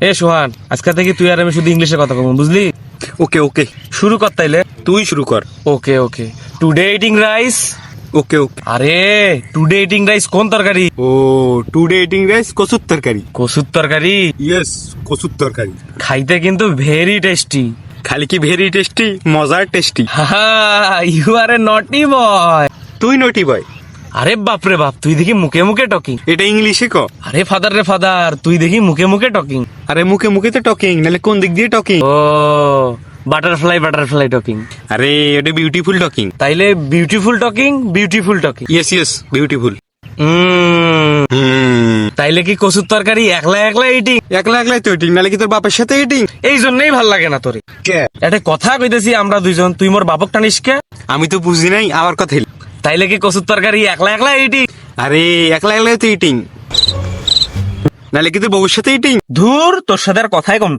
এ সোহান আজকে থেকে তুই আর আমি শুধু ইংলিশে কথা বলব বুঝলি? ওকে ওকে। শুরু কর তাইলে। তুই শুরু কর। Okay okay. Today eating rice okay okay. আরে টুডে ইটিং রাইস কোন তরকারি? ও টুডে ইটিং রাইস কচুর তরকারি। কসুর তরকারি? ইয়েস কচুর তরকারি। খাইতে কিন্তু ভেরি টেস্টি খালি কি ভেরি টেস্টি মজার tasty you are a naughty boy তুই নটি বয় আরে বাপ রে বাপ তুই দেখি মুখে মুখে টকিং এটা ইংলিশে ক? আরে ফাদার রে ফাদার তুই দেখি মুখে মুখে টকিং আরে মুখে মুখে তো টকিং নাহলে কোন দিক দিয়ে টকিং? ও বাটারফ্লাই বাটারফ্লাই টকিং। আরে এটা বিউটিফুল টকিং। তাইলে beautiful talking beautiful talking. Yes yes beautiful তাইলে কি কসুর তরকারি একলা একলা ইটিং একলা একলাই তো ইটিং নাহলে কি তোর বাপের সাথে ইটিং এই জন্যই ভালো লাগে না তোরে। কে? একটা কথা কইতেছি আমরা দুইজন তুই মোর বাপক টানিস কে? আমি তো বুঝি নাই আবার কথা। তাইলে কি কসুর তরকারি একলা একলা ইটিং আরে একলা একলাই তো ইটিং নাহলে কিন্তু ভবিষ্যতে এটি ধুর তোর সাথে আর কথাই কম